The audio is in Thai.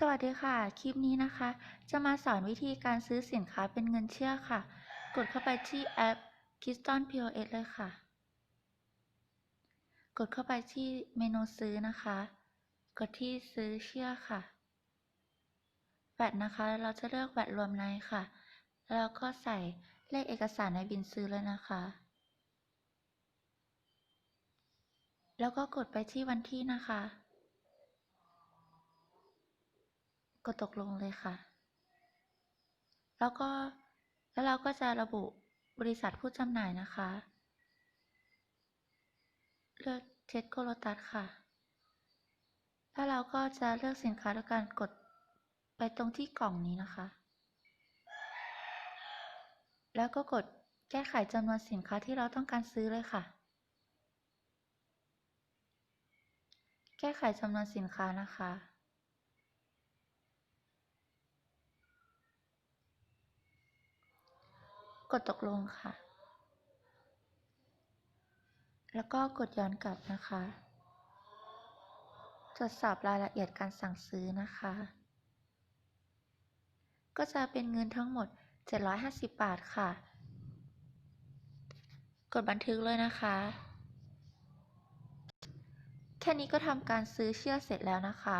สวัสดีค่ะ คลิปนี้นะคะ จะมาสอนวิธีการซื้อสินค้าเป็นเงินเชื่อค่ะ กดเข้าไปที่แอป Kiston POS เลยค่ะ กดเข้าไปที่เมนูซื้อนะคะ กดที่ซื้อเชื่อค่ะแวดนะคะ เราจะเลือกแวดรวมในค่ะ แล้วก็ใส่เลขเอกสารในบินซื้อเลยนะคะ แล้วก็กดไปที่วันที่นะคะ กดตกลงเลยค่ะ แล้วก็แล้วเราก็จะระบุบริษัทผู้จำหน่ายนะคะ เลือกเทสโกโลตัสค่ะ แล้วเราก็จะเลือกสินค้าด้วยการกดไปตรงที่กล่องนี้นะคะ แล้วก็กดแก้ไขจำนวนสินค้าที่เราต้องการซื้อเลยค่ะ แก้ไขจำนวนสินค้านะคะ กดตกลงค่ะ แล้วก็กดย้อนกลับนะคะตรวจสอบรายละเอียดการสั่งซื้อนะคะ ก็จะเป็นเงินทั้งหมด 750 บาทค่ะ กดบันทึกเลยนะคะ แค่นี้ก็ทำการซื้อเชื่อเสร็จแล้วนะคะ